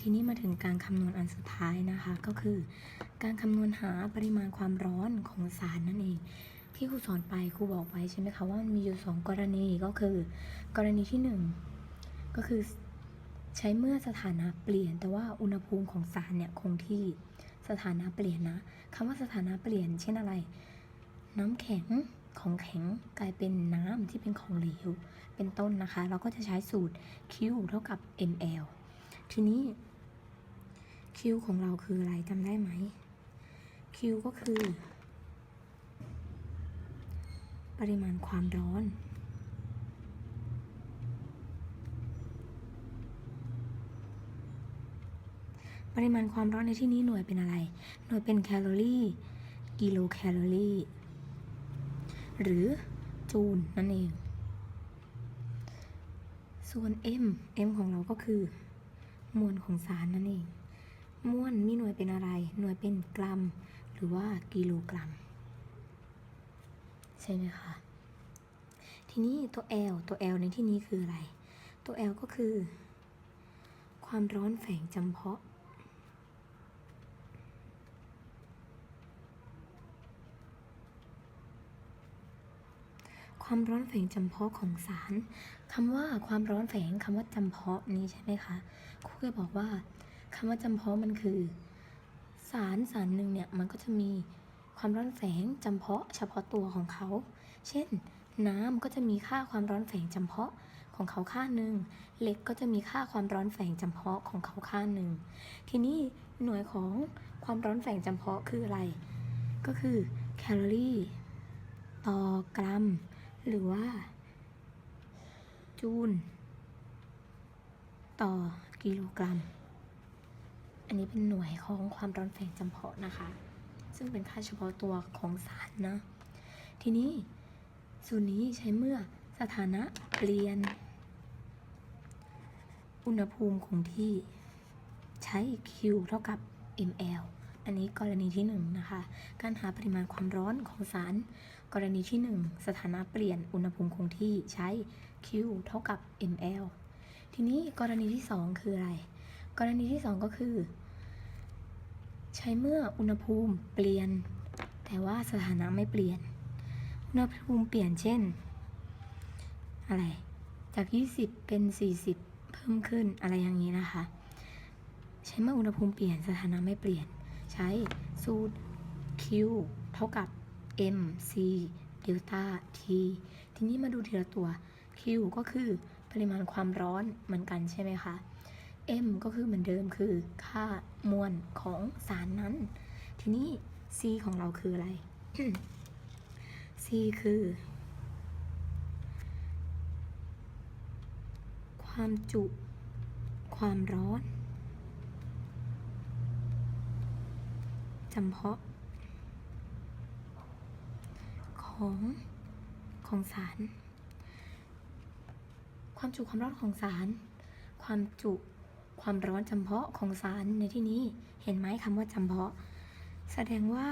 ทีนี้มาถึงการคำนวณอันสุดท้ายนะคะ ก็คือ การคำนวณหาปริมาณความร้อนของสารนั่นเอง ที่ครูสอนไปครูบอกไว้ใช่ไหมคะว่ามันมีอยู่สองกรณีก็คือ กรณีที่หนึ่งก็คือใช้เมื่อสถานะเปลี่ยน แต่ว่าอุณหภูมิของสารเนี่ยคงที่สถานะเปลี่ยนนะคำว่าสถานะเปลี่ยน เช่นอะไร น้ำแข็งของแข็งกลายเป็นน้ำที่เป็นของเหลวเป็นต้นนะคะ เราก็จะใช้สูตร Q เท่ากับ ml ทีนี้ Q ของเราคืออะไรจำได้ไหม Q ก็คือ ปริมาณความร้อน ปริมาณความร้อนในที่นี้หน่วยเป็นอะไร หน่วยเป็นแคลอรี่ กิโลแคลอรี่ หรือจูลนั่นเอง ส่วน m m ของเราก็คือ มวลของสารนั่นเอง มวลมีหน่วยเป็นอะไร หน่วยเป็นกรัม หรือว่ากิโลกรัม ใช่ไหมคะ ทีนี้ตัว L ตัว L ในที่นี้คืออะไร ตัว L ก็คือ ความร้อนแฝงจำเพาะ ความร้อนแฝงจำเพาะของสารคำว่าความร้อนแฝงคำว่าจำเพาะนี้ใช่ไหมคะครูเคยบอกว่าคำว่าจำเพาะมันคือ สารสารหนึ่งเนี่ยมันก็จะมีความร้อนแฝงจำเพาะเฉพาะตัวของเขา เช่น น้ำก็จะมีค่าความร้อนแฝงจำเพาะของเขาค่าหนึ่งเหล็กก็จะมีค่าความร้อนแฝงจำเพาะของเขาค่าหนึ่งทีนี้หน่วยของความร้อนแฝงจำเพาะคืออะไร ก็คือแคลอรี่ต่อกรัม หรือว่า จูลต่อกิโลกรัม อันนี้เป็นหน่วยของความร้อนแฝงจำเพาะนะคะ ซึ่งเป็นค่าเฉพาะตัวของสารนะ ทีนี้สูตรนี้ใช้เมื่อสถานะเปลี่ยน อุณหภูมิคงที่ใช้ Q เท่ากับ ml อันนี้กรณีที่หนึ่งนะคะการหาปริมาณความร้อนของสาร กรณีที่หนึ่งสถานะเปลี่ยนอุณหภูมิคงที่ใช้ Q เท่ากับ ml ทีนี้กรณีที่สองคืออะไร กรณีที่สองก็คือ ใช้เมื่ออุณหภูมิเปลี่ยน แต่ว่าสถานะไม่เปลี่ยน อุณหภูมิเปลี่ยนเช่น อะไร จาก 20 เป็น 40 เพิ่มขึ้นอะไรอย่างนี้นะคะ ใช้เมื่ออุณหภูมิเปลี่ยนสถานะไม่เปลี่ยน ใช้สูตร Q เท่ากับ mc เดลต้า t ทีนี้มาดูทีละตัว Q ก็คือปริมาณความร้อนเหมือนกันใช่ไหมคะ m ก็คือเหมือนเดิมคือค่ามวลของสารนั้น ทีนี้ c ของเราคืออะไร c คือ ความจุ ความร้อน จำเพาะ ของของสาร ความจุความร้อนของสาร ความจุความร้อนจำเพาะของสารในที่นี้เห็นไหมคำว่าจำเพาะ แสดงว่า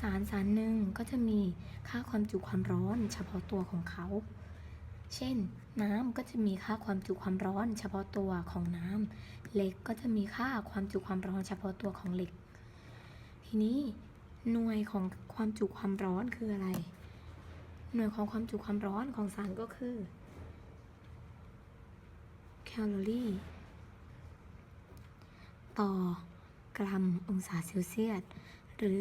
สารสารหนึ่งก็จะมีค่าความจุความร้อนเฉพาะตัวของเขา เช่น น้ำก็จะมีค่าความจุความร้อนเฉพาะตัวของน้ำเหล็กก็จะมีค่าความจุความร้อนเฉพาะตัวของเหล็ก ทีนี้หน่วยของความจุความร้อนคืออะไร หน่วยของความจุความร้อนของสารก็คือแคลอรี่ต่อกรัมองศาเซลเซียสหรือ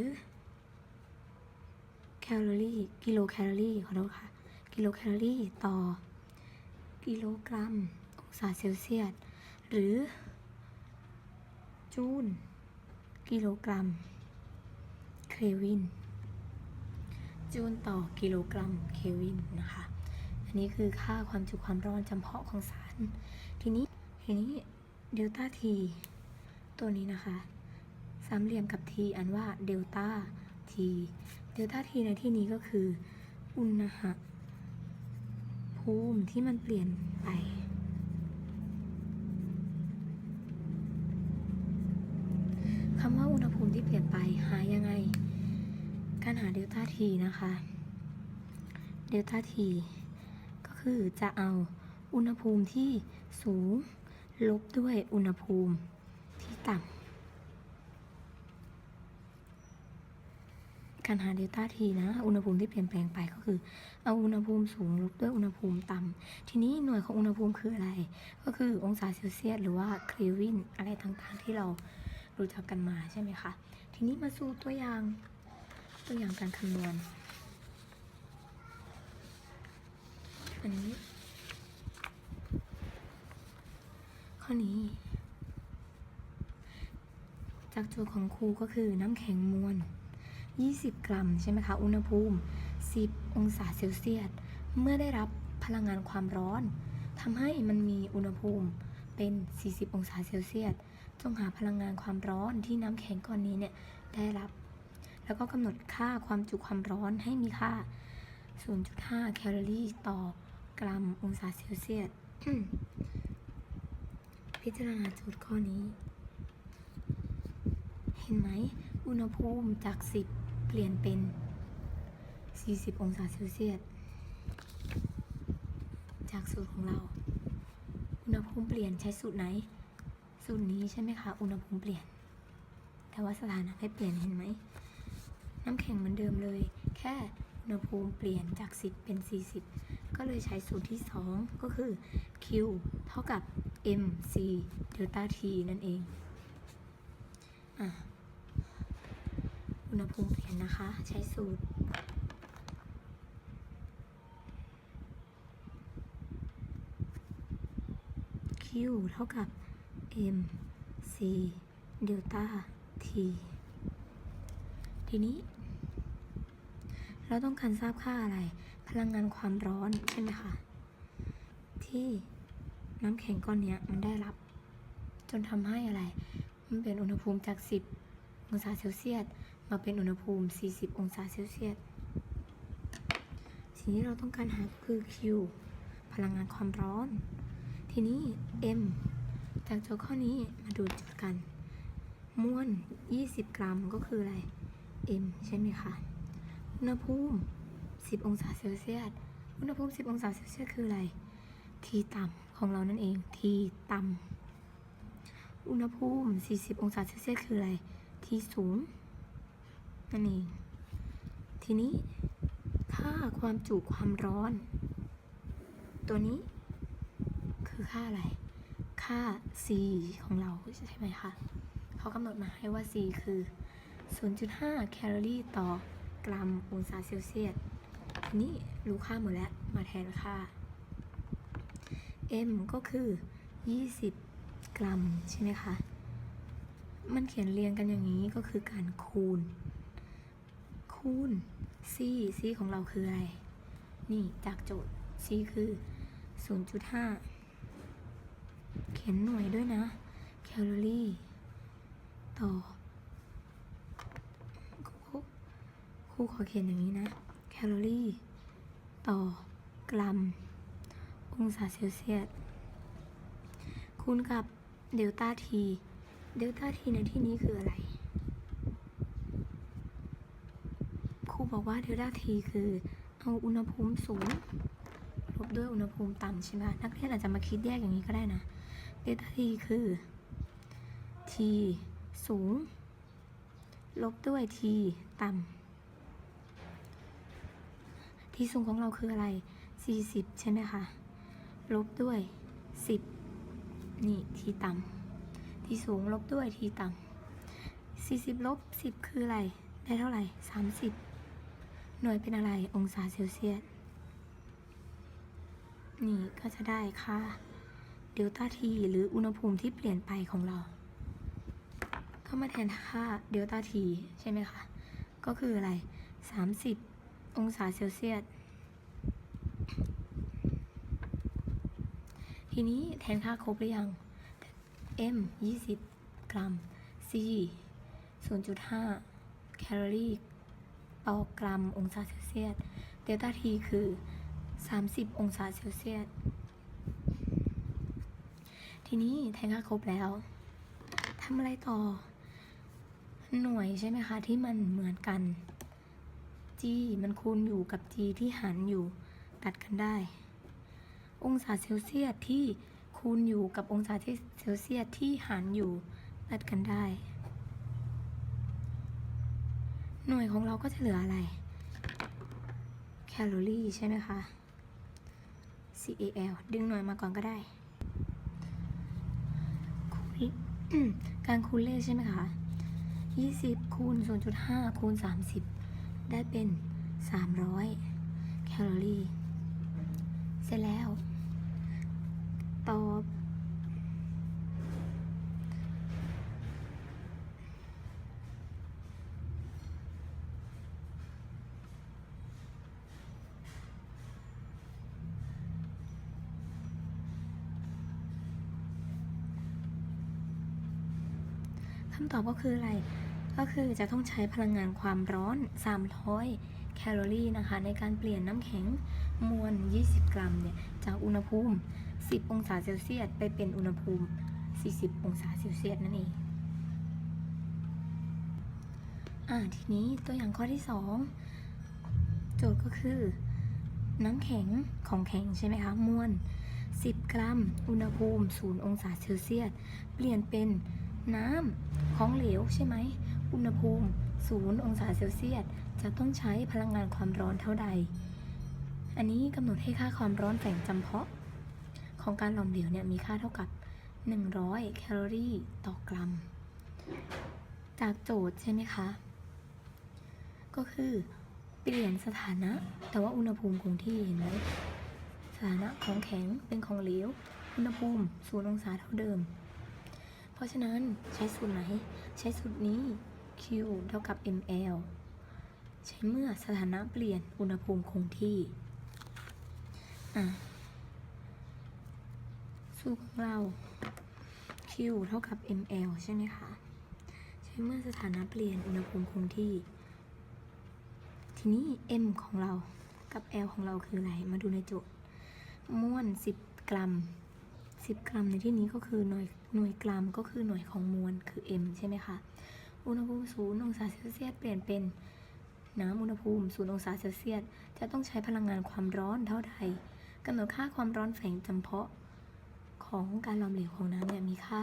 แคลอรี่กิโลแคลอรี่ขอโทษค่ะ กิโลแคลอรี่ต่อ กิโลกรัม องศาเซลเซียส หรือ จูลกิโลกรัม เคลวิน จูลต่อกิโลกรัม เคลวินนะคะ อันนี้คือค่าความจุความร้อนจำเพาะของสาร ทีนี้ทีนี้เดลต้าทีตัวนี้นะคะ สามเหลี่ยมกับ t อันว่าเดลต้า t เดลต้า t ในที่นี้ก็คืออุณห ภูมิที่มันเปลี่ยนไปคำว่าอุณหภูมิที่เปลี่ยนไปหายังไง การหาเดลต้า t นะคะ เดลต้า t ก็คือจะเอาอุณหภูมิที่สูงลบด้วยอุณหภูมิที่ต่ำ การหาเดลต้าทีนะ อุณหภูมิที่เปลี่ยนแปลงไปก็คือ เอาอุณหภูมิสูงลบด้วยอุณหภูมิต่ำทีนี้หน่วยของอุณหภูมิคืออะไร ก็คือองศาเซลเซียสหรือว่าเคลวินอะไรต่างๆที่เรารู้จักกันมาใช่ไหมคะ ทีนี้มาสู่ตัวอย่างตัวอย่างการคำนวณ อันนี้ ข้อนี้จากโจทย์ของครูก็คือน้ำแข็งมวล 20 กรัมใช่ไหมคะ อุณหภูมิ 10 องศาเซลเซียส เมื่อได้รับพลังงานความร้อนทำให้มันมีอุณหภูมิเป็น 40 องศาเซลเซียส จงหาพลังงานความร้อนที่น้ำแข็งก้อนนี้เนี่ยได้รับ แล้วก็กำหนดค่าความจุความร้อนให้มีค่า 0.5 แคลอรี่ต่อกรัมองศาเซลเซียส พิจารณาโจทย์ข้อนี้ เห็นไหม อุณหภูมิจาก 10 เปลี่ยนเป็น 40 องศาเซลเซียส จากสูตรของเรา อุณหภูมิเปลี่ยนใช้สูตรไหน สูตรนี้ใช่ไหมคะ อุณหภูมิเปลี่ยน แต่ว่าสถานะไม่เปลี่ยนเห็นไหม น้ำแข็งเหมือนเดิมเลย แค่อุณหภูมิเปลี่ยนจาก 10 เป็น 40 ก็เลยใช้สูตรที่ 2 ก็คือ Q เท่ากับ mc เดลต้า t นั่นเอง อะ ณหภูมิเปลี่ยนนะคะ ใช้สูตร Q เท่ากับ m c เดลต้า t ทีนี้ เราต้องการทราบค่าอะไร พลังงานความร้อนใช่ไหมคะ ที่น้ำแข็งก้อนนี้มันได้รับ จนทำให้อะไร มันเป็นอุณหภูมิจาก 10องศาเซลเซียส มาเป็นอุณหภูมิ 40 องศาเซลเซียส สิ่งที่เราต้องการหาคือ Q พลังงานความร้อน ทีนี้ M จากโจทย์ข้อนี้มาดูจทย์กัน มวล 20 กรัมก็คืออะไร M ใช่ไหมคะ อุณหภูมิ 10 องศาเซลเซียส อุณหภูมิ 10 องศาเซลเซียสคืออะไร T ต่ำของเรานั่นเอง T ต่ำ อุณหภูมิ 40 องศาเซลเซียสคืออะไร T สูง นั่นเอง ทีนี้ค่าความจุความร้อน ตัวนี้คือค่าอะไร ค่า C ของเราใช่ไหมคะเขากำหนดมาให้ว่า C คือ 0.5 แคลอรี่ต่อกรัมองศาเซลเซียสทีนี้รู้ค่าหมดแล้ว มาแทนค่า M ก็คือ 20 กรัมใช่ไหมคะ มันเขียนเรียงกันอย่างนี้ก็คือการคูณ คูณ C C ของเราคืออะไร นี่จากโจทย์ C คือ 0.5 เขียนหน่วยด้วยนะ แคลอรี่ ต่อครูครูขอเขียนอย่างนี้นะ แคลอรี่ ต่อกรัม องศาเซลเซียส คูณกับเดลต้าที เดลต้าทีในที่นี้คืออะไร ครูบอก ว่าเดลต้าทีคือเอาอุณหภูมิสูงลบด้วยอุณหภูมิต่ำใช่ไหมนักเรียนอาจจะมาคิดแยกอย่างนี้ก็ได้นะเดลต้าทีคือ t สูง ลบด้วย t ต่ำ t สูงของเราคืออะไร 40 ใช่ไหมคะ ลบด้วย 10 นี่ t ต่ำ t สูงลบด้วย t ต่ำ40 ลบ 10 คืออะไร ได้เท่าไหร่ 30 หน่วยเป็นอะไรองศาเซลเซียส นี่ก็จะได้ค่าเดลต้าทีหรืออุณหภูมิที่เปลี่ยนไปของเรา ก็มาแทนค่าเดลต้าทีใช่ไหมคะ ก็คืออะไร 30 องศาเซลเซียส ทีนี้แทนค่าครบหรือยัง M 20 กรัม C 0.5 แคลอรี่ ต่อกรัมองศาเซลเซียส เดลต้าทีคือ 30 องศาเซลเซียส ทีนี้แทนค่าครบแล้วทำอะไรต่อ หน่วยใช่ไหมคะ ที่มันเหมือนกัน G มันคูณอยู่กับ G ที่หารอยู่ตัดกันได้ องศาเซลเซียสที่คูณอยู่กับองศาเซลเซียสที่หารอยู่ตัดกันได้ หน่วยของเราก็จะเหลืออะไร แคลอรี่ใช่ไหมคะ CAL ดึงหน่วยมาก่อนก็ได้คูณการคูณเลขใช่ไหมคะ 20 คูณ 0.5 คูณ 30 ได้เป็น 300 แคลอรี่ เสร็จแล้ว ตอบ คำตอบก็คืออะไร ก็คือจะต้องใช้พลังงานความร้อน 300 แคลอรี่นะคะ ในการเปลี่ยนน้ำแข็งมวล 20 กรัมเนี่ย จากอุณหภูมิ 10 องศาเซลเซียส ไปเป็นอุณหภูมิ 40 องศาเซลเซียสนั่นเองอ่าทีนี้ตัวอย่างข้อที่ 2 โจทย์ก็คือ น้ำแข็งของแข็งใช่ไหมคะมวล 10 กรัม อุณหภูมิ 0 องศาเซลเซียส เปลี่ยนเป็น น้ำของเหลวใช่ไหม อุณหภูมิ 0 องศาเซลเซียส จะต้องใช้พลังงานความร้อนเท่าใด อันนี้กำหนดให้ค่าความร้อนแฝงจำเพาะ ของการหลอมเหลวเนี่ยมีค่าเท่ากับ 100 แคลอรี่ต่อกรัม จากโจทย์ใช่ไหมคะ ก็คือเปลี่ยนสถานะ แต่ว่าอุณหภูมิคงที่เห็นไหมสถานะของแข็งเป็นของเหลว อุณหภูมิ 0 องศาเท่าเดิม เพราะฉะนั้นใช้สูตรไหน ใช้สูตรนี้ Q เท่ากับ ml ใช้เมื่อสถานะเปลี่ยนอุณหภูมิคงที่สูตรของเรา Q เท่ากับ ml ใช่ไหมคะ ใช้เมื่อสถานะเปลี่ยนอุณหภูมิคงที่ ทีนี้ m ของเรากับ l ของเราคืออะไร มาดูในโจทย์ ม้วน 10 กรัม 10 กรัมในที่นี้ก็คือหน่วยหน่วยกรัมก็คือหน่วยของมวลคือ m ใช่ไหมคะ อุณหภูมิ0องศาเซลเซียสเปลี่ยนเป็นน้ำอุณหภูมิ0องศาเซลเซียสจะต้องใช้พลังงานความร้อนเท่าใดกำหนดค่าความร้อนแฝงจำเพาะของการหลอมเหลวของน้ำเนี่ยมีค่า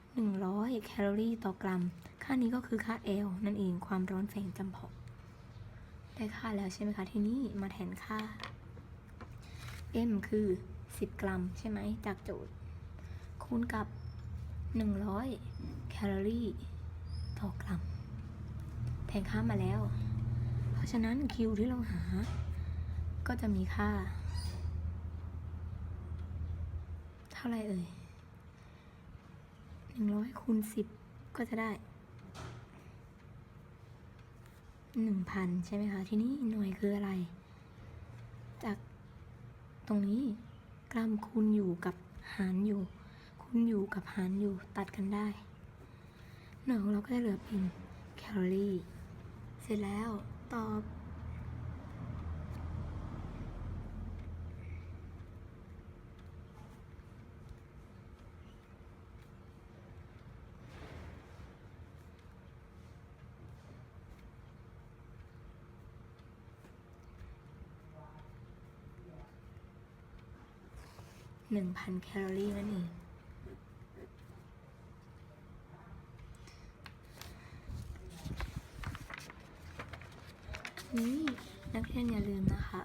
100 แคลอรี่ต่อกรัม ค่านี้ก็คือค่า L นั่นเองความร้อนแฝงจำเพาะ ได้ค่าแล้วใช่ไหมคะ ทีนี้มาแทนค่า M คือ 10กรัมใช่ไหมจากโจทย์ คูณกับ 100 แคลอรี่ต่อกรัมแทนค่ามาแล้ว เพราะฉะนั้น Q ที่เราหา ก็จะมีค่า เท่าไรเอ่ย 100คูณ10 ก็จะได้ 1,000 ใช่ไหมคะ ทีนี้หน่วยคืออะไร จากตรงนี้ กรัมคูณอยู่กับหารอยู่คูณอยู่กับหารอยู่ตัดกันได้หน่อยของเราก็จะเหลือเป็นแคลอรี่ เสร็จแล้วตอบ 1,000 แคลอรี่นั่นเองนี่นักเรียนอย่าลืมนะคะ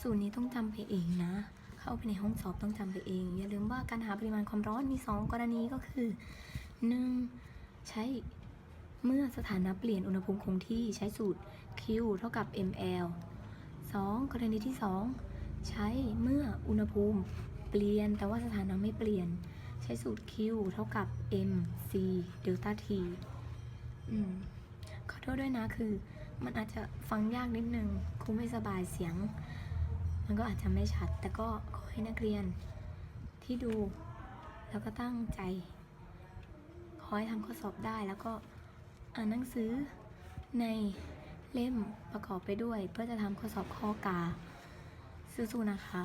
สูตรนี้ต้องจำไปเองนะ เข้าไปในห้องสอบต้องจำไปเอง อย่าลืมว่าการหาปริมาณความร้อนมี 2 กรณีก็คือ 1. ใช้เมื่อสถานะเปลี่ยนอุณหภูมิคงที่ใช้สูตร Q เท่ากับ ml 2. กรณีที่ 2 ใช้เมื่ออุณหภูมิ ปลี่ยน แต่ว่าสถานะไม่เปลี่ยน ใช้สูตร Q เท่ากับ mc เดลต้า t อืมขอโทษด้วยนะคือ มันอาจจะฟังยากนิดนึงครูไม่สบายเสียง มันก็อาจจะไม่ชัด แต่ก็ขอให้นักเรียนที่ดู แล้วก็ตั้งใจ ขอให้ทำข้อสอบได้แล้วก็อ่านหนังสือในเล่มประกอบไปด้วย เพื่อจะทำข้อสอบข้อกาสู้ๆนะคะ